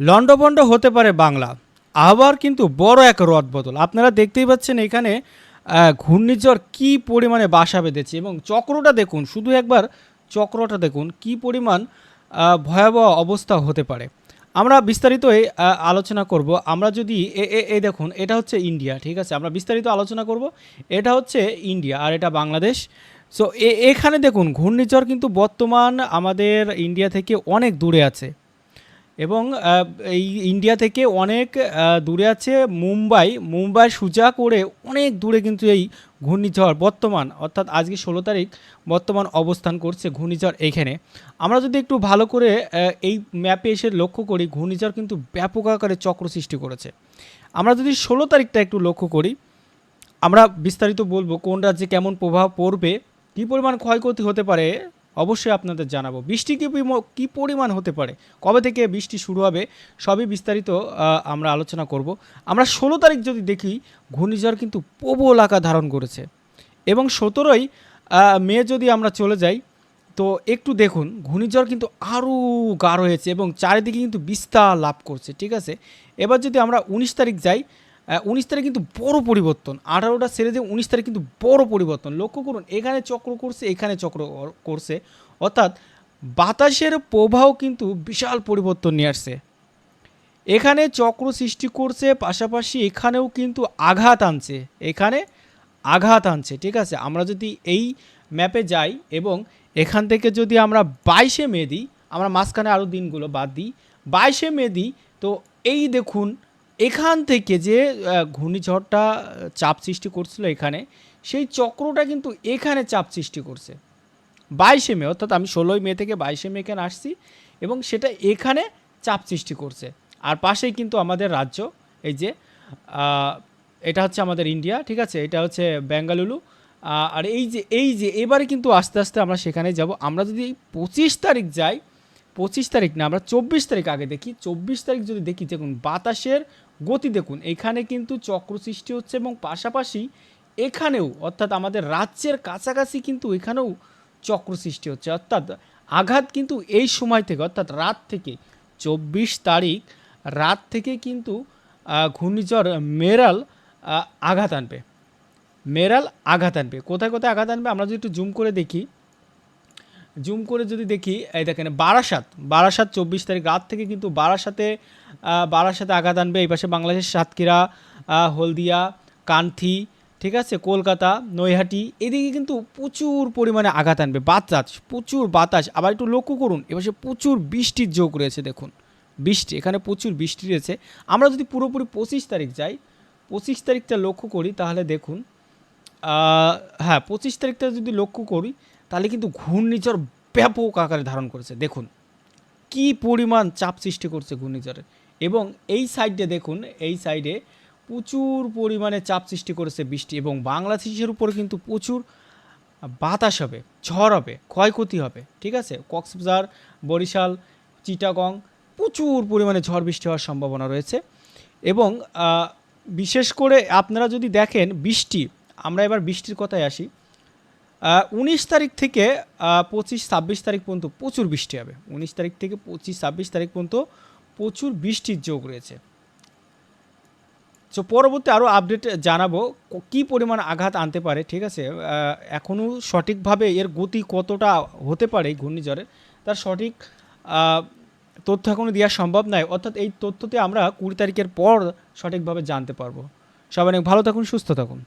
লন্ডভন্ড হতে পারে বাংলা, আবার কিন্তু বড় এক রদ বদল। আপনারা দেখতেই পাচ্ছেন এখানে ঘূর্ণিঝড় কি পরিমাণে বাসা বেঁধেছে এবং চক্রটা দেখুন, শুধু একবার চক্রটা দেখুন, কি পরিমাণ ভয়াবহ অবস্থা হতে পারে। আমরা বিস্তারিত আলোচনা করব। আমরা যদি এ- দেখুন, এটা হচ্ছে ইন্ডিয়া, ঠিক আছে? আমরা বিস্তারিত আলোচনা করব। এটা হচ্ছে ইন্ডিয়া আর এটা বাংলাদেশ। সো এখানে দেখুন, ঘূর্ণিঝড় কিন্তু বর্তমান আমাদের ইন্ডিয়া থেকে অনেক দূরে আছে। এবং এই ইন্ডিয়া থেকে অনেক দূরে আছে মুম্বাই। মুম্বাই সোজা করে অনেক দূরে কিন্তু এই ঘূর্ণিঝড় বর্তমান, অর্থাৎ আজকে ষোলো তারিখ বর্তমান অবস্থান করছে ঘূর্ণিঝড় এখানে। আমরা যদি একটু ভালো করে এই ম্যাপে এসে লক্ষ্য করি, ঘূর্ণিঝড় কিন্তু ব্যাপক আকারে চক্র সৃষ্টি করেছে। আমরা যদি ষোলো তারিখটা একটু লক্ষ্য করি, আমরা বিস্তারিত বলব কোন রাজ্যে কেমন প্রভাব পড়বে, কী পরিমাণ ক্ষয়ক্ষতি হতে পারে অবশ্যই আপনাদের জানাব। বৃষ্টি কী পরিম- কী পরিমাণ হতে পারে? কবে থেকে বৃষ্টি শুরু হবে? সবই বিস্তারিত আমরা আলোচনা করব। আমরা ষোলো তারিখ যদি দেখি, ঘূর্ণিঝড় কিন্তু প্রবল আকার ধারণ করেছে। এবং সতেরোই মে যদি আমরা চলে যাই, তো একটু দেখুন, ঘূর্ণিঝড় কিন্তু আরও গাঢ় হয়েছে এবং চারিদিকে কিন্তু বিস্তার লাভ করছে, ঠিক আছে? এবার যদি আমরা উনিশ তারিখ যাই উনিশ তারিখ কিন্তু বড় পরিবর্তন। আঠারোটা ছেড়ে দিয়ে উনিশ তারিখ কিন্তু বড় পরিবর্তন। লক্ষ্য করুন, এখানে চক্র করছে, এখানে চক্র করছে। অর্থাৎ বাতাসের প্রবাহ কিন্তু বিশাল পরিবর্তন নিয়ে আসছে। এখানে চক্র সৃষ্টি করছে, পাশাপাশি এখানেও কিন্তু আঘাত আনছে। এখানে আঘাত আনছে, ঠিক আছে? আমরা যদি এই ম্যাপে যাই এবং এখান থেকে যদি আমরা বাইশে মে দিই, আমরা মাঝখানে আরও দিনগুলো বাদ দিই। বাইশে মে দিই, তো এই দেখুন এখান থেকে যে ঘূর্ণিঝড়টা চাপ সৃষ্টি করছিল এখানে, সেই চক্রটা কিন্তু এখানে চাপ সৃষ্টি করছে। বাইশে মে, অর্থাৎ আমি ষোলোই মে থেকে বাইশে মে এখানে আসছি এবং সেটা এখানে চাপ সৃষ্টি করছে। আর পাশেই কিন্তু আমাদের রাজ্য, এই যে এটা হচ্ছে আমাদের ইন্ডিয়া, ঠিক আছে? এটা হচ্ছে বেঙ্গালুরু। আর এই যে এই যে, এবারে কিন্তু আস্তে আস্তে আমরা সেখানে যাব। আমরা যদি পঁচিশ তারিখ যাই, পঁচিশ তারিখ না, আমরা চব্বিশ তারিখ আগে দেখি। চব্বিশ তারিখ যদি দেখি, দেখুন, বাতাসের গতি দেখুন, এখানে কিন্তু চক্র সৃষ্টি হচ্ছে এবং পাশাপাশি এখানেও, অর্থাৎ আমাদের রাজ্যের কাছাকাছি কিন্তু এখানেও চক্র সৃষ্টি হচ্ছে। অর্থাৎ আঘাত কিন্তু এই সময় থেকে, অর্থাৎ রাত থেকে, চব্বিশ তারিখ রাত থেকে কিন্তু ঘূর্ণিঝড় মেরাল আঘাত আনবে। মেরাল আঘাত আনবে। কোথায় কোথায় আঘাত আনবে? আমরা যদি একটু জুম করে দেখি। জুম করে যদি দেখি, এই দেখেন, বারাসাত বারাসাত চব্বিশ তারিখ রাত থেকে কিন্তু বারাসাতে বারাসাতে আঘাত আনবে। এই পাশে বাংলাদেশের সাতক্ষীরা হলদিয়া, কান্থি, ঠিক আছে, কলকাতা, নৈহাটি, এদিকে কিন্তু প্রচুর পরিমাণে আঘাত আনবে। বাতাস, প্রচুর বাতাস। আবার একটু লক্ষ্য করুন এপাশে প্রচুর বৃষ্টির যোগ রয়েছে, দেখুন। বৃষ্টি, এখানে প্রচুর বৃষ্টি রয়েছে। আমরা যদি পুরোপুরি পঁচিশ তারিখ যাই, পঁচিশ তারিখটা লক্ষ্য করি, তাহলে দেখুন হ্যাঁ পঁচিশ তারিখটা যদি লক্ষ্য করি তাহলে কিন্তু ঘূর্ণিঝড় ব্যাপক আকারে ধারণ করেছে। দেখুন, কি পরিমাণ চাপ সৃষ্টি করছে ঘূর্ণিঝড়ের এবং এই সাইডে দেখুন, এই সাইডে প্রচুর পরিমাণে চাপ সৃষ্টি করেছে বৃষ্টি এবং বাংলাদেশের উপর কিন্তু প্রচুর বাতাস হবে, ঝড় হবে, ক্ষয়ক্ষতি হবে, ঠিক আছে? কক্সবাজার, বরিশাল, চিটাগং প্রচুর পরিমাণে ঝড় বৃষ্টি হওয়ার সম্ভাবনা রয়েছে। এবং বিশেষ করে আপনারা যদি দেখেন বৃষ্টি, আমরা এবার বৃষ্টির কথায় আসি। উনিশ তারিখ থেকে পঁচিশ ছাব্বিশ তারিখ পর্যন্ত প্রচুর বৃষ্টি হবে। উনিশ তারিখ থেকে পঁচিশ ছাব্বিশ তারিখ পর্যন্ত প্রচুর বৃষ্টির যোগ রয়েছে। সো পরবর্তী আরও আপডেট জানাব ক- পরিমাণ আঘাত আনতে পারে, ঠিক আছে? এখনও সঠিকভাবে এর গতি কতটা হতে পারে এই ঘূর্ণিঝড়ের তার সঠিক তথ্য এখনও দেওয়া সম্ভব নয়। অর্থাৎ এই তথ্যতে আমরা কুড়ি তারিখের পর সঠিকভাবে জানতে পারব। সবাই অনেক ভালো থাকুন, সুস্থ থাকুন।